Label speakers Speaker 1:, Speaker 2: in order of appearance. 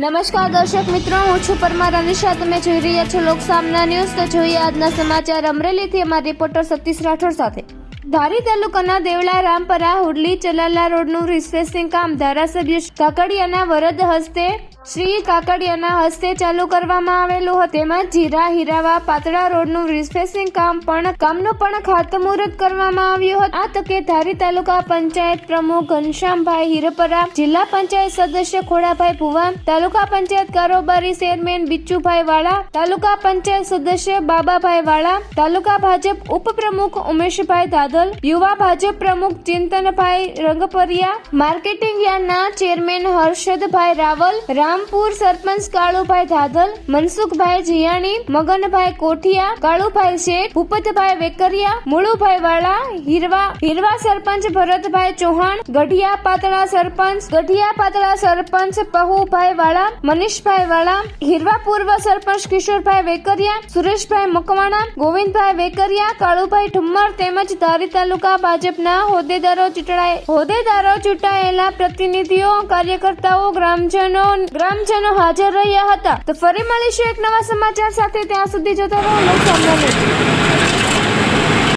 Speaker 1: નમસ્કાર દર્શક મિત્રો, હું છું પરમાર અનિશા. તમે જોઈ રહ્યા છો લોકસામના ન્યૂઝ. તો જોઈએ આજના સમાચાર. અમરેલીથી અમારા રિપોર્ટર સતીશ રાઠોડ સાથે. ધારી તાલુકાના દેવળા, રામપરા, હુડલી, ચલાલા રોડનું રિફ્રેશિંગ કામ ધારાસભ્ય કાકડિયાના વરદ હસ્તે શ્રી કાકડિયાના હસ્તે ચાલુ કરવામાં આવેલું તેમજ જીરા, હીરાવા, પાતળા રોડનું રિસ્પેસિંગ કામ પણ, કામનું પણ ખાતમુહૂર્ત કરવામાં આવ્યું હતું. આ તકે ધારી તાલુકા પંચાયત પ્રમુખ ઘનશ્યામભાઈ હિરપરા, જિલ્લા પંચાયત સદસ્ય ખોડાભાઈ ભુવા તાલુકા પંચાયત કારોબારી ચેરમેન બિચ્છુભાઈ વાળા, તાલુકા પંચાયત સદસ્ય બાબાભાઈ વાળા, તાલુકા ભાજપ ઉપપ્રમુખ ઉમેશભાઈ દાદલ યુવા ભાજપ પ્રમુખ ચિંતનભાઈ રંગપરિયા, માર્કેટિંગ યાર્ડના ચેરમેન હર્ષદભાઈ રાવલ રામપુર સરપંચ કાળુભાઈ ધાધલ, મનસુખભાઈ જીયાણી, મગનભાઈ કોઠિયા, કાળુભાઈ શેઠ, ભૂપતભાઈ વેકરિયા, મુળુભાઈ વાળા, હીરવા હીરવા સરપંચ, ભરતભાઈ ચૌહાણ, ગઢિયા પાતળા સરપંચ, ગઢિયા પાતળા સરપંચ, પહુભાઈ વાળા, મનીષભાઈ વાળા, હીરવા પૂર્વ સરપંચ કિશોરભાઈ વેકરિયા, સુરેશભાઈ મકવાણા, ગોવિંદભાઈ વેકરિયા, કાળુભાઈ ઠુમ્મર તેમજ ધારી તાલુકા ભાજપના હોદ્દેદારો ચૂંટાય હોદ્દેદારો ચૂંટાયેલા પ્રતિનિધિઓ, કાર્યકર્તાઓ, ગ્રામજનો ગ્રામજનો હાજર રહ્યા હતા. તો ફરી મળીશું એક નવા સમાચાર સાથે. ત્યાં સુધી જોતા રહો. ન્યૂઝ.